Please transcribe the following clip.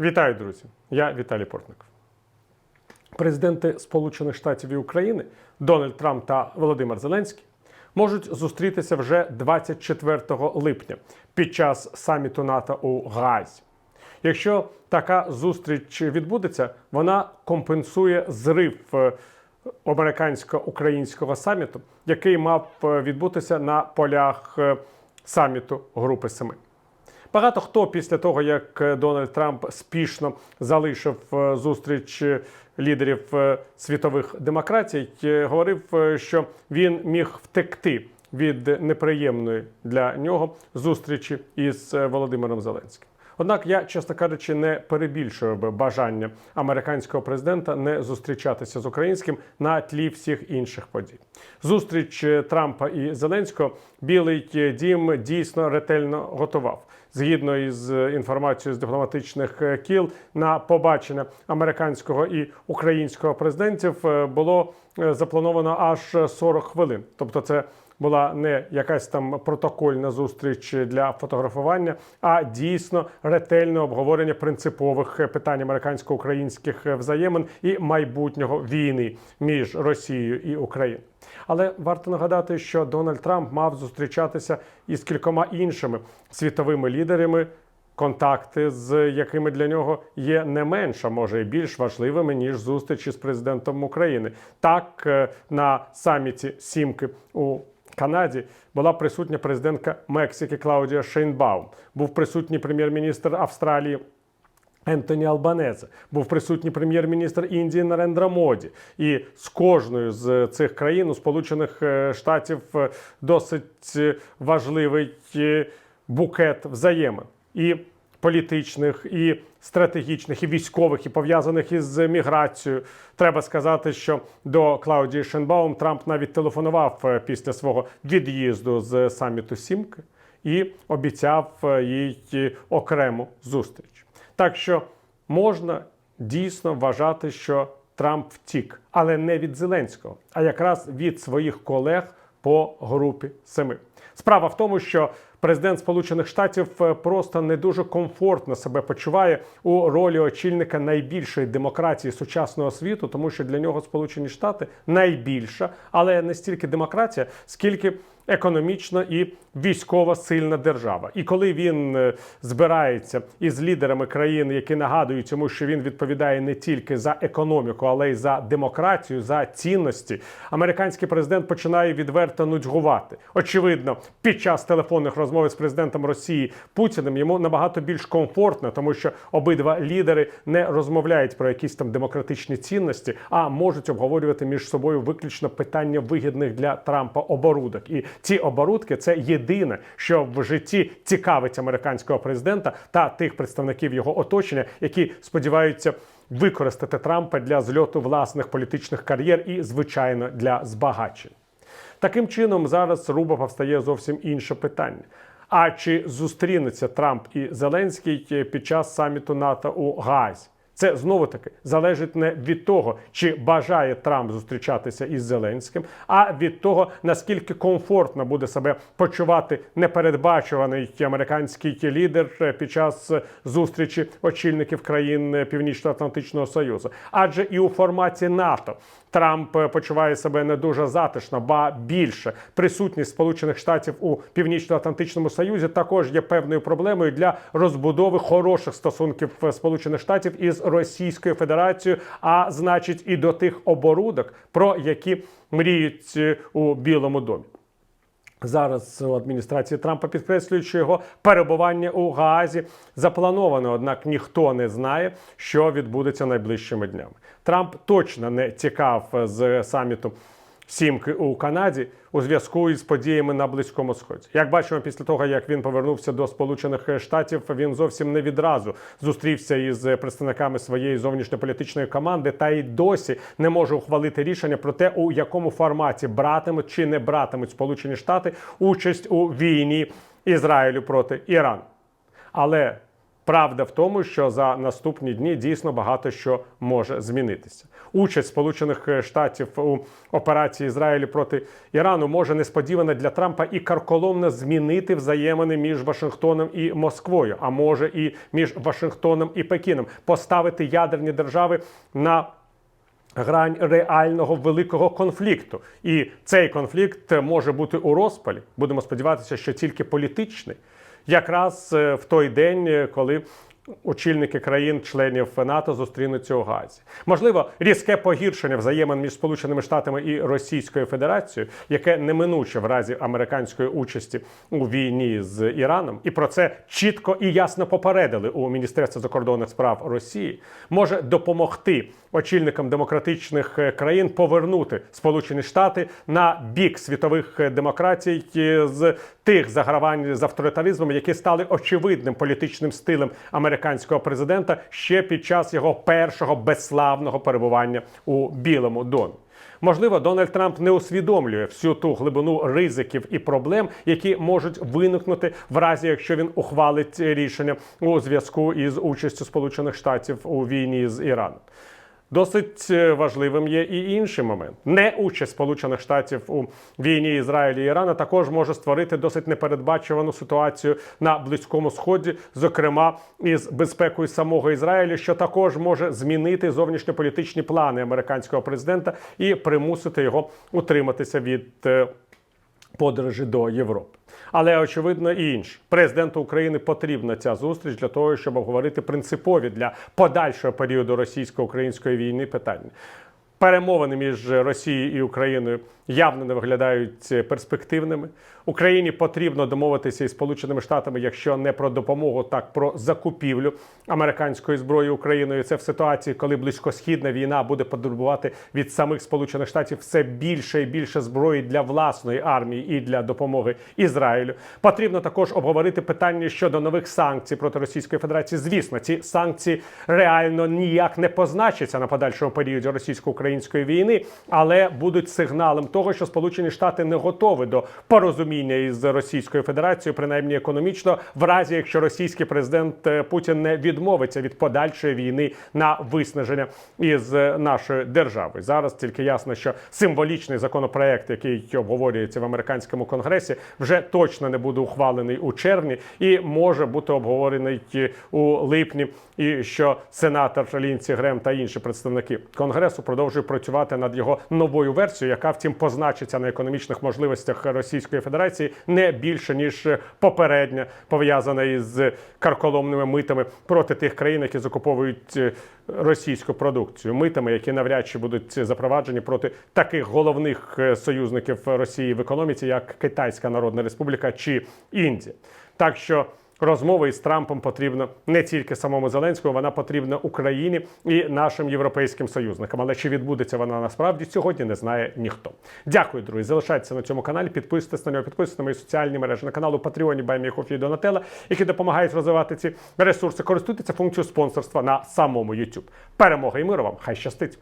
Вітаю, друзі! Я Віталій Портников. Президенти Сполучених Штатів і України Дональд Трамп та Володимир Зеленський можуть зустрітися вже 24 липня під час саміту НАТО у Гаазі. Якщо така зустріч відбудеться, вона компенсує зрив е, американсько-українського саміту, який мав е, відбутися на полях е, саміту Групи Семи. Багато хто після того, як е, Дональд Трамп спішно залишив е, зустріч е, лідерів світових демократій, говорив, що він міг втекти від неприємної для нього зустрічі із Володимиром Зеленським. Однак я, чесно кажучи, не перебільшую бажання американського президента не зустрічатися з українським на тлі всіх інших подій. Зустріч Трампа і Зеленського Білий Дім дійсно ретельно готував. Згідно із е, інформацією з дипломатичних е, кіл, на побачення американського і українського президентів е, було заплановано аж 40 хвилин. Тобто, це була не якась там протокольна зустріч для фотографування, а дійсно ретельне обговорення принципових питань американсько-українських взаємин і майбутнього війни між Росією і Україною. Але варто нагадати, що Дональд Трамп мав зустрічатися із кількома іншими світовими лідерами. Контакти, з якими для нього є не менш, а може і більш важливими ніж зустрічі з президентом України. Так е, на саміті Сімки у Канаді була присутня президентка Мексики Клаудія Шейнбаум. Був присутній прем'єр-міністр Австралії. Ентоні Албанезе був присутній прем'єр-міністр Індії Нарендра Моді, і з кожною з цих країн у Сполучених е, Штатів е, досить е, важливий букет взаємин і політичних, і стратегічних, і військових, і пов'язаних із міграцією. Треба сказати, що до Клаудії Шенбаум Трамп навіть телефонував е, після свого від'їзду з саміту Сімки і обіцяв е, їй окрему зустріч. Так що можна дійсно вважати, що Трамп втік, але не від Зеленського, а якраз від своїх колег по групі семи. Справа в тому, що президент Сполучених Штатів е, просто не дуже комфортно себе почуває у ролі очільника найбільшої демократії сучасного світу, тому що для нього Сполучені Штати найбільша, але не стільки демократія, скільки економічно і військово сильна держава. І коли він е, збирається із лідерами країн, які нагадують йому, що він відповідає не тільки за економіку, але й за демократію, за цінності, американський президент починає відверто нудьгувати. Очевидно, під час телефонних розмов з президентом Росії Путіним йому набагато більш комфортно, тому що обидва лідери не розмовляють про якісь там демократичні цінності, а можуть обговорювати між собою виключно питання вигідних для Трампа оборудок. І ці оборудки це єдине, що в житті цікавить американського президента та тих представників його оточення, які сподіваються використати Трампа для зльоту власних політичних кар'єр і, звичайно, для збагачень. Таким чином, зараз руба повстає зовсім інше питання. А чи зустрінуться Трамп і Зеленський під час саміту НАТО у Гаазі? Це знову таки залежить не від того, чи бажає Трамп зустрічатися із Зеленським, а від того, наскільки комфортно буде себе почувати непередбачуваний американський лідер під час зустрічі очільників країн Північно-Атлантичного Союзу. Адже і у форматі НАТО Трамп почуває себе не дуже затишно, ба більше присутність Сполучених Штатів у Північно-Атлантичному Союзі також є певною проблемою для розбудови хороших стосунків Сполучених Штатів із Російською Федерацією, а значить і до тих оборудок, про які мріють е, у Білому домі. Зараз у адміністрації Трампа підкреслюють, що його перебування у Гаазі заплановано, однак ніхто не знає, що відбудеться найближчими днями. Трамп точно не тікав з саміту Сімки у Канаді у зв'язку із подіями на Близькому Сході. Як бачимо, після того як він повернувся до Сполучених Штатів, він зовсім не відразу зустрівся із представниками своєї зовнішньополітичної команди, та й досі не може ухвалити рішення про те, у якому форматі братимуть чи не братимуть Сполучені Штати участь у війні Ізраїлю проти Ірану. Але Правда в тому, що за наступні дні дійсно багато що може змінитися. Участь Сполучених Штатів у операції Ізраїлю проти Ірану може несподівано для Трампа і карколомно змінити взаємини між Вашингтоном і Москвою, а може і між Вашингтоном і Пекіном, поставити ядерні держави на грань реального великого конфлікту. І цей конфлікт може бути у розпалі. Будемо сподіватися, що тільки політичний. Якраз е, в той день, е, коли очільники країн-членів НАТО зустрінуться у Газі. Можливо, різке погіршення взаємин між Сполученими Штатами і Російською Федерацією, яке неминуче в разі американської участі у війні з Іраном, і про це чітко і ясно попередили у Міністерстві закордонних справ Росії, може допомогти очільникам демократичних е, країн повернути Сполучені Штати на бік світових е, демократій е, з тих загравань з авторитаризмом, які стали очевидним політичним стилем американського президента ще під час його першого безславного перебування у Білому домі. Можливо, Дональд Трамп не усвідомлює всю ту глибину ризиків і проблем, які можуть виникнути в разі, якщо він ухвалить рішення у зв'язку із участю Сполучених Штатів у війні з Іраном. Досить е, важливим є і інший момент. Не участь Сполучених Штатів у війні Ізраїлю і Ірана також може створити досить непередбачувану ситуацію на близькому сході, зокрема із безпекою самого Ізраїлю, що також може змінити зовнішньополітичні плани американського президента і примусити його утриматися від е, подорожі до Європи. Але очевидно і інше. Президенту України потрібна ця зустріч для того, щоб обговорити принципові для подальшого періоду російсько-української війни питання. Перемовини між Росією і Україною явно не виглядають перспективними. Україні потрібно домовитися із Сполученими Штатами, якщо не про допомогу, так про закупівлю американської зброї Україною. Це в ситуації, коли близькосхідна війна буде потребувати від самих Сполучених Штатів все більше і більше зброї для власної армії і для допомоги Ізраїлю. Потрібно також обговорити питання щодо нових санкцій проти Російської Федерації. Звісно, ці санкції реально ніяк не позначаться на подальшому періоді російсько-української війни, але будуть сигналом того, що Сполучені Штати не готові до порозуміння із Російською Федерацією, принаймні економічно, в разі якщо російський президент е, Путін не відмовиться від подальшої війни на виснаження із е, нашої держави. Зараз тільки ясно, що символічний законопроект, який обговорюється в американському конгресі, вже точно не буде ухвалений у червні і може бути обговорений е, у липні. І що сенатор Лінці Грем та інші представники конгресу продовжують працювати над його новою версією, яка втім позначиться на економічних можливостях Російської Федерації не більше ніж попередня, пов'язана із карколомними митами проти тих країн, які закуповують е, російську продукцію, митами, які навряд чи будуть запроваджені проти таких головних е, союзників Росії в економіці, як Китайська Народна Республіка чи Індія. Так що. Розмова із Трампом потрібна не тільки самому Зеленському, вона потрібна Україні і нашим європейським союзникам. Але чи відбудеться вона насправді сьогодні, не знає ніхто. Дякую, друзі. Залишайтеся на цьому каналі, підписуйтесь на нього, підписуйтесь на мої соціальні мережі на каналу Patreon, Байміхофі Донателла, які допомагають розвивати ці ресурси. Користуйтеся функцією спонсорства на самому YouTube. Перемога і миру вам! Хай щастить!